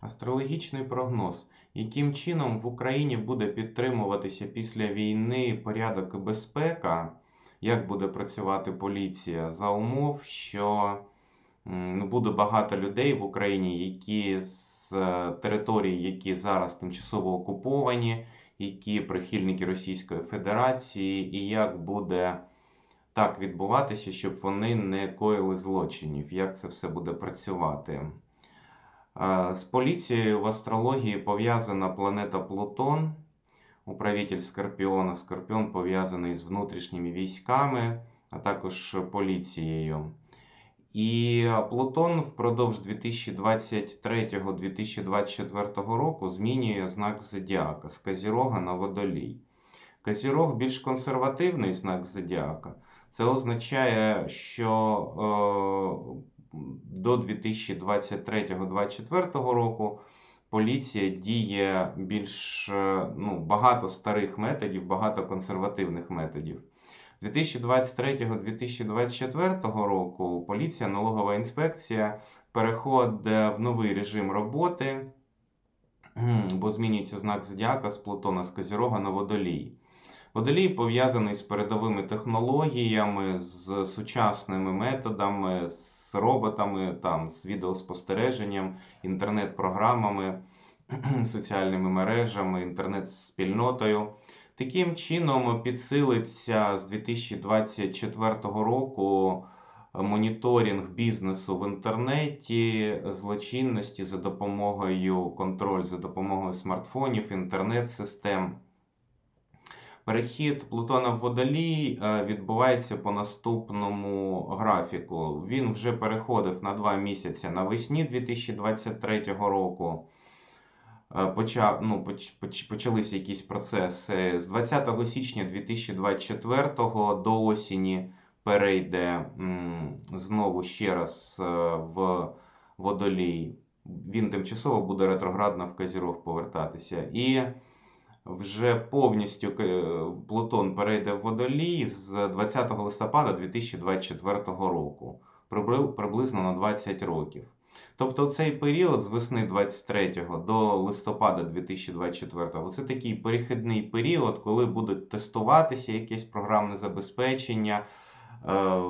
Астрологічний прогноз. Яким чином в Україні буде підтримуватися після війни порядок і безпека? Як буде працювати поліція за умов, що буде багато людей в Україні, які з е, територій, які зараз тимчасово окуповані, які прихильники Російської Федерації, і як буде так відбуватися, щоб вони не коїли злочинів? Як це все буде працювати? З поліцією в астрології пов'язана планета Плутон, управитель Скорпіона. Скорпіон пов'язаний з внутрішніми військами, а також поліцією. І Плутон впродовж 2023-2024 року змінює знак зодіака з Козірога на Водолій. Козірог більш консервативний знак зодіака. Це означає, що е, до 2023-2024 року поліція діє більш е, ну, багато старих методів, багато консервативних методів. З 2023-2024 року поліція, налогова інспекція переходить в новий режим роботи, бо змінюється знак зодіака з Плутона з Козірога на Водолій. Водолій пов'язаний з передовими технологіями, з сучасними методами, з роботами, там, з відеоспостереженням, інтернет-програмами, соціальними мережами, інтернет-спільнотою. Таким чином підсилиться з 2024 року моніторинг бізнесу в інтернеті, злочинності за допомогою контроль за допомогою смартфонів, інтернет-систем. Перехід Плутона в Водолій е, відбувається по наступному графіку. Він вже переходив на два місяці навесні 2023 року. Е, Почав, ну, поч- поч- почалися якісь процеси. З 20 січня 2024 до осені перейде знову ще раз е, в Водолій. Він тимчасово буде ретроградно в Козірог повертатися. І вже повністю е, Плутон перейде в Водолій з 20 листопада 2024 року, приблизно на 20 років. Тобто цей період з весни 23 до листопада 2024 це такий перехідний період, коли буде тестуватися якесь програмне забезпечення, е,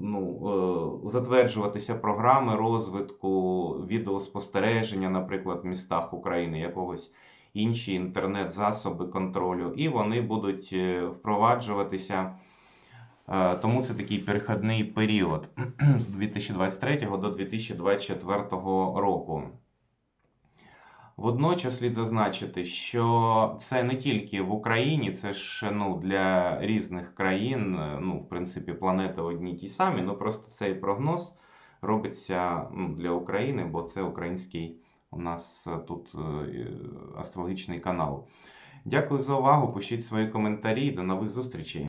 ну, е, затверджуватися програми розвитку відеоспостереження, наприклад, в містах України, якогось інші інтернет-засоби контролю, і вони будуть е, впроваджуватися. Е, Тому це такий перехідний період з 2023 до 2024 року. Водночас слід зазначити, що це не тільки в Україні, це ж ну, для різних країн, е, ну, в принципі, планети одні ті самі, ну просто цей прогноз робиться ну, для України, бо це український у нас е, тут е, астрологічний канал. Дякую за увагу. Пишіть свої коментарі. До нових зустрічей.